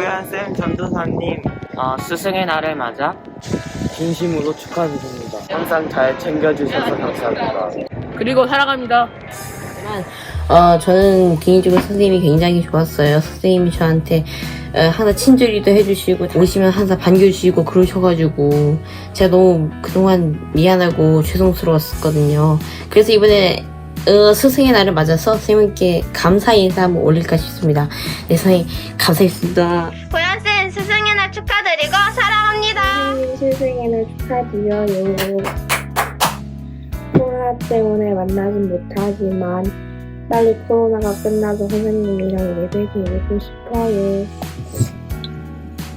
고현쌤, 전도사님, 어, 스승의 날을 맞아 진심으로 축하드립니다. 항상 잘 챙겨주셔서 감사합니다. 그리고 사랑합니다. 어, 저는 개인적으로 선생님이 굉장히 좋았어요. 선생님이 저한테 어, 항상 친절히도 해주시고 오시면 항상 반겨주시고 그러셔가지고 제가 너무 그동안 미안하고 죄송스러웠었거든요. 그래서 이번에 어, 스승의 날을 맞아서 선생님께 감사 인사 한번 올릴까 싶습니다. 네, 선생님 감사했습니다. 고현쌤 스승의 날 축하드리고 사랑합니다. 실생에는 축하드려요. 코로나 때문에 만나진 못하지만 빨리 코로나가 끝나서 선생님이랑 예배 드리고 싶어요.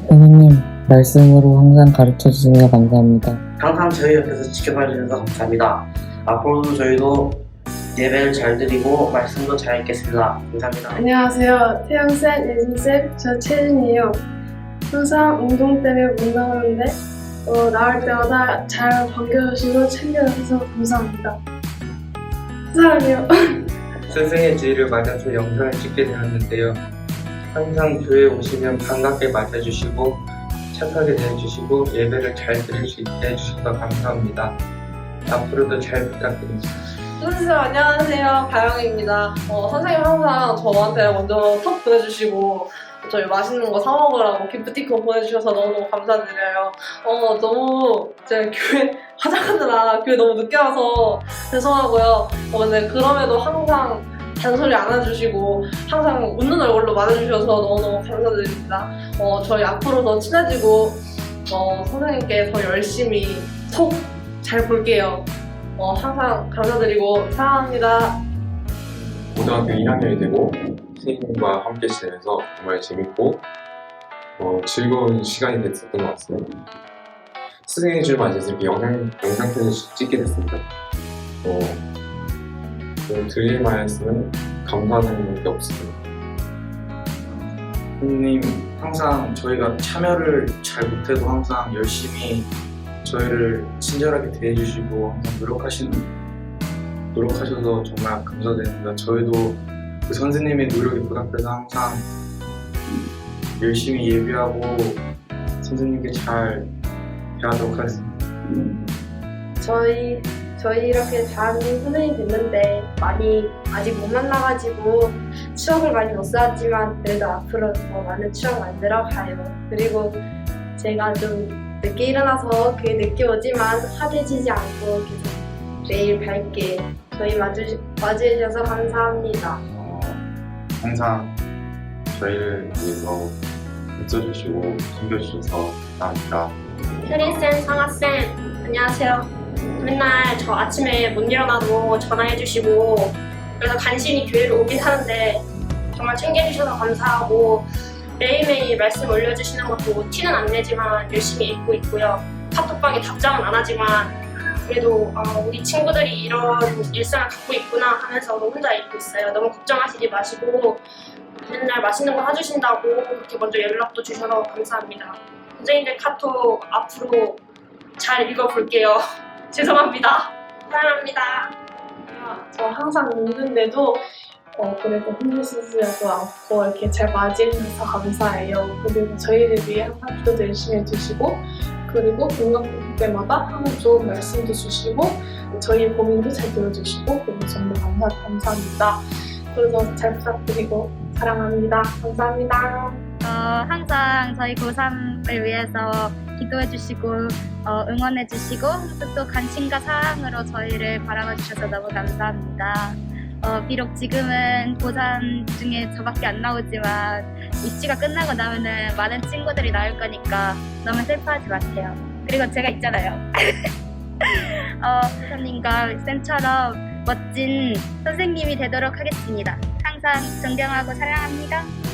선생님, 말씀으로 항상 가르쳐 주셔서 감사합니다. 항상 저희 옆에서 지켜봐 주셔서 감사합니다. 앞으로도 저희도 예배를 잘 드리고 말씀도 잘 읽겠습니다. 감사합니다. 안녕하세요. 태영쌤, 예진쌤, 저 채진이에요. 항상 운동 때문에 못 나오는데 어, 나올 때마다 잘 반겨주시고 챙겨주셔서 감사합니다. 사랑해요. 스승의 주의를 맞아서 영상을 찍게 되었는데요. 항상 교회에 오시면 반갑게 맞아주시고 착하게 대해주시고 예배를 잘 드릴 수 있게 해주셔서 감사합니다. 앞으로도 잘 부탁드립니다. 선생님 안녕하세요. 가영입니다. 어, 선생님 항상 저한테 먼저 톡 보내주시고 저희 맛있는 거 사 먹으라고 기프티콘 보내주셔서 너무 감사드려요. 어 너무 제가 교회 화장하느라 교회 너무 늦게 와서 죄송하고요. 어, 근데 그럼에도 항상 잔소리 안 해주시고 항상 웃는 얼굴로 맞아주셔서 너무너무 감사드립니다. 어, 저희 앞으로 더 친해지고 어, 선생님께 더 열심히 속잘 볼게요. 어, 항상 감사드리고 사랑합니다. 고등학교 1학년이 되고 선생님과 함께 지내면서 정말 재밌고 어, 즐거운 시간이 됐었던 것 같습니다. 스승의 줄 이렇게 영상, 영상 편을 찍게 됐습니다. 어, 좀 드릴 말씀은 감사하는 게 없습니다. 선생님 항상 저희가 참여를 잘 못해도 항상 열심히 저희를 친절하게 대해주시고 항상 노력하시는 노력하셔서 정말 감사드립니다. 저희도 그 선생님의 노력에 보답해서 항상 열심히 예배하고 선생님께 잘 대하도록 하겠습니다. 저희 저희 이렇게 잘하는 선생님 됐는데 많이 아직 못 만나가지고 추억을 많이 못 쌓았지만 그래도 앞으로 더 많은 추억 만들어 가요. 그리고 제가 좀 늦게 일어나서 그게 늦게 오지만 화내지지 않고 계속 매일 밝게 저희 마주 마주해주셔서 감사합니다. 어, 항상 저희를 위해서 웃어주시고 챙겨주셔서 감사합니다. 혜린쌤, 상아쌤, 안녕하세요. 맨날 저 아침에 못 일어나도 전화해주시고 그래서 간신히 교회를 오긴 하는데 정말 챙겨주셔서 감사하고 매일매일 말씀 올려주시는 것도 티는 안 내지만 열심히 읽고 있고요. 카톡방에 답장은 안 하지만 그래도 어, 우리 친구들이 이런 일상을 갖고 있구나 하면서 혼자 읽고 있어요. 너무 걱정하시지 마시고 맨날 맛있는 거 사주신다고 그렇게 먼저 연락도 주셔서 감사합니다. 선생님들 카톡 앞으로 잘 읽어볼게요. 죄송합니다. 사랑합니다. 저 항상 힘든데도 어, 그래도 힘내시지도 않고 이렇게 잘 맞이해주셔서 감사해요. 그리고 저희를 위해 항상 기도도 열심히 해주시고 그리고 볼 때마다 항상 좋은 말씀도 주시고 저희 고민도 잘 들어주시고 그리고 정말 감사, 감사합니다. 그래서 잘 부탁드리고 사랑합니다. 감사합니다. 어, 항상 저희 고3을 위해서 기도해주시고 어, 응원해주시고 또 관심과 사랑으로 저희를 바라봐주셔서 너무 감사합니다. 어, 비록 지금은 고3 중에 저밖에 안 나오지만 입시가 끝나고 나면은 많은 친구들이 나올 거니까 너무 슬퍼하지 마세요. 그리고 제가 있잖아요. 어, 선생님과 쌤처럼 멋진 선생님이 되도록 하겠습니다. 항상 존경하고 사랑합니다.